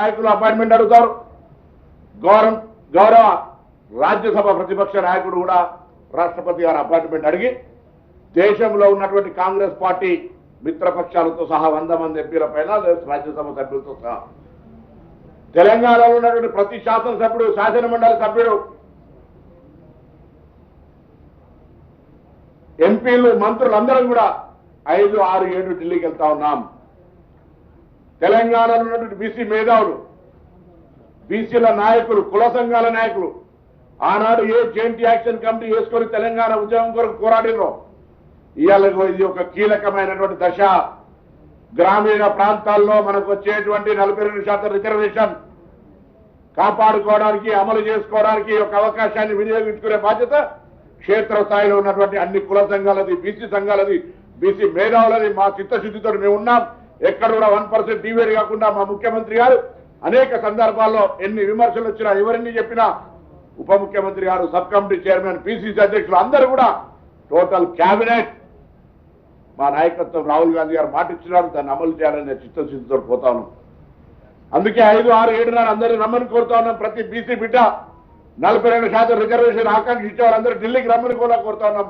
నాయకులు అపాయింట్మెంట్ అడుగుతారు. గౌరవ గౌరవ రాజ్యసభ ప్రతిపక్ష నాయకుడు కూడా రాష్ట్రపతి గారు అపాయింట్మెంట్ అడిగి దేశంలో ఉన్నటువంటి కాంగ్రెస్ పార్టీ మిత్రపక్షాలతో సహా వంద మంది ఎంపీల పైన రాజ్యసభ సభ్యులతో సహా. తెలంగాణలో ఉన్నటువంటి ప్రతి శాసనసభ్యుడు శాసన మండలి సభ్యుడు ఎంపీలు మంత్రులందరం కూడా ఐదు ఆరు ఏడు ఢిల్లీకి వెళ్తా ఉన్నాం. తెలంగాణలో ఉన్నటువంటి బీసీ మేధావులు బీసీల నాయకులు కుల సంఘాల నాయకులు ఆనాడు ఏ జెయింట్ యాక్షన్ కమిటీ వేసుకొని తెలంగాణ ఉద్యమం కొరకు పోరాడినో ఇవాళ ఇది ఒక కీలకమైనటువంటి దశ. గ్రామీణ ప్రాంతాల్లో మనకు వచ్చేటువంటి నలభై రెండు శాతం రిజర్వేషన్ కాపాడుకోవడానికి అమలు చేసుకోవడానికి ఒక అవకాశాన్ని వినియోగించుకునే బాధ్యత క్షేత్రస్థాయిలో ఉన్నటువంటి అన్ని కుల సంఘాలది బీసీ సంఘాలది బీసీ మేధావులది మా చిత్తశుద్ధితో మేము ఉన్నాం. ఎక్కడ కూడా వన్ పర్సెంట్ డివేట్ కాకుండా మా ముఖ్యమంత్రి గారు అనేక సందర్భాల్లో ఎన్ని విమర్శలు వచ్చినా ఎవరిని చెప్పినా ఉప ముఖ్యమంత్రి గారు సబ్ కమిటీ చైర్మన్ పిసిసి అధ్యక్షులు అందరూ కూడా టోటల్ క్యాబినెట్ మా నాయకత్వం రాహుల్ గాంధీ గారు మాట ఇచ్చినారు దాన్ని అమలు చేయాలనే చిత్తశుద్ధితో పోతా ఉన్నాం. అందుకే ఐదు ఆరు ఏడున్నర అందరూ రమ్మని కోరుతా ఉన్నాం. ప్రతి బీసీ బిడ్డ నలభై రెండు శాతం రిజర్వేషన్ ఆకాంక్షించే వారందరూ ఢిల్లీకి రమ్మని కూడా కోరుతా ఉన్నాం.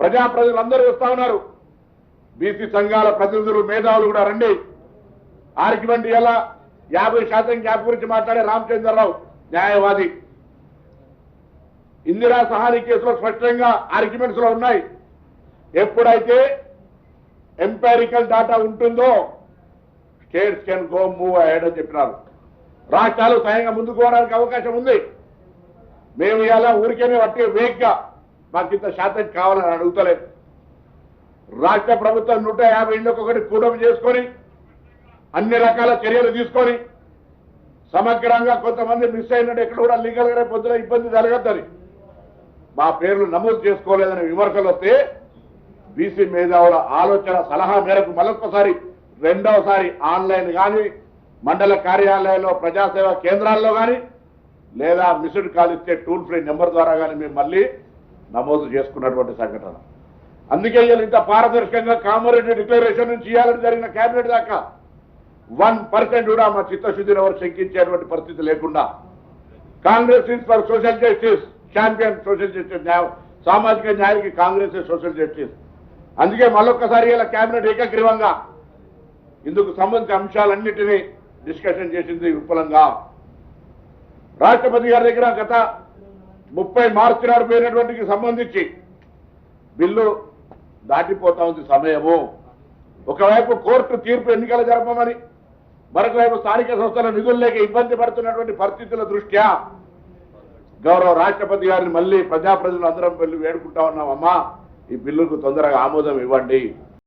ప్రజా ప్రజలందరూ వస్తా ఉన్నారు. బీసీ సంఘాల ప్రతినిధులు మేధావులు కూడా రండి. ఆర్గ్యుమెంట్ ఎలా? యాభై శాతం క్యాప్ గురించి మాట్లాడే రామచంద్రరావు న్యాయవాది. ఇందిరా సహాని కేసులో స్పష్టంగా ఆర్గ్యుమెంట్స్లో ఉన్నాయి. ఎప్పుడైతే ఎంపారికల్ డాటా ఉంటుందో స్టేట్స్ కెన్ గో మూవ్ అయ్యాడ్ అని చెప్పినారు. రాష్ట్రాలు స్వయంగా ముందుకు పోవడానికి అవకాశం ఉంది. మేము ఇలా ఊరికేనే వట్టి వేగ్గా మాకు ఇంత శాతం కావాలని అడుగుతలేదు. రాష్ట్ర ప్రభుత్వం నూట యాభై ఒకటి చేసుకొని అన్ని రకాల చర్యలు తీసుకొని సమగ్రంగా కొంతమంది మిస్ అయినట్టు ఎక్కడ కూడా లీగల్ పొద్దున ఇబ్బంది జరగద్దని మా పేర్లు నమోదు చేసుకోలేదని విమర్శలు వస్తే బీసీ మేధావుల ఆలోచన సలహా మేరకు మరొకసారి రెండవసారి ఆన్లైన్ కానీ మండల కార్యాలయాల్లో ప్రజాసేవా కేంద్రాల్లో కానీ లేదా మిస్డ్ కాల్ ఇచ్చే టూల్ ఫ్రీ నెంబర్ ద్వారా కానీ మేము మళ్ళీ నమోదు చేసుకున్నటువంటి సంఘటన. అందుకే ఇలా ఇంత పారదర్శకంగా కామారెడ్డి డిక్లరేషన్ నుంచి ఇవ్వాలని జరిగిన కేబినెట్ దాకా వన్ పర్సెంట్ కూడా మా చిత్తశుద్ధిని ఎవరు శంకించేటువంటి పరిస్థితి లేకుండా Congress is for social justice champion social justice న్యాయం సామాజిక న్యాయానికి కాంగ్రెస్ సోషల్ జస్టిస్. అందుకే మళ్ళొక్కసారి ఇలా కేబినెట్ ఏకగ్రీవంగా ఇందుకు సంబంధించిన అంశాలన్నింటినీ డిస్కషన్ చేసింది విపులంగా. రాష్ట్రపతి గారి దగ్గర గత ముప్పై మార్చి నాడు పోయినటువంటికి సంబంధించి బిల్లు దాటిపోతా ఉంది సమయము. ఒకవైపు కోర్టు తీర్పు ఎన్నికలు జరపమని మరొక వైపు స్థానిక సంస్థల నిధులు లేక ఇబ్బంది పడుతున్నటువంటి పరిస్థితుల దృష్ట్యా గౌరవ రాష్ట్రపతి గారిని మళ్ళీ ప్రజాప్రతినిధులు అందరం వెళ్ళి వేడుకుంటా ఉన్నామమ్మా. ఈ బిల్లుకు తొందరగా ఆమోదం ఇవ్వండి.